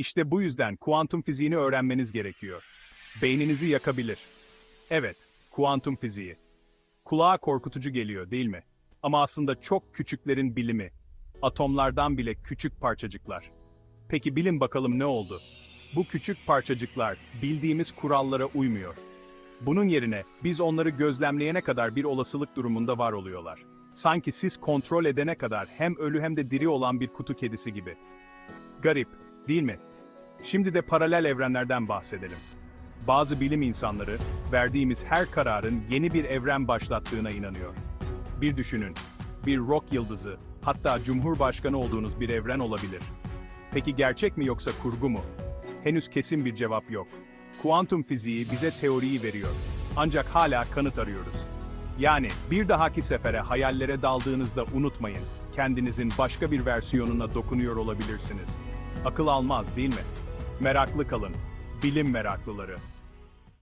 İşte bu yüzden kuantum fiziğini öğrenmeniz gerekiyor. Beyninizi yakabilir. Evet, kuantum fiziği. Kulağa korkutucu geliyor değil mi? Ama aslında çok küçüklerin bilimi. Atomlardan bile küçük parçacıklar. Peki bilin bakalım ne oldu? Bu küçük parçacıklar bildiğimiz kurallara uymuyor. Bunun yerine biz onları gözlemleyene kadar bir olasılık durumunda var oluyorlar. Sanki siz kontrol edene kadar hem ölü hem de diri olan bir kutu kedisi gibi. Garip, değil mi? Şimdi de paralel evrenlerden bahsedelim. Bazı bilim insanları, verdiğimiz her kararın yeni bir evren başlattığına inanıyor. Bir düşünün, bir rock yıldızı, hatta cumhurbaşkanı olduğunuz bir evren olabilir. Peki gerçek mi yoksa kurgu mu? Henüz kesin bir cevap yok. Kuantum fiziği bize teoriyi veriyor. Ancak hala kanıt arıyoruz. Yani bir dahaki sefere hayallere daldığınızda unutmayın, kendinizin başka bir versiyonuna dokunuyor olabilirsiniz. Akıl almaz değil mi? Meraklı kalın, bilim meraklıları.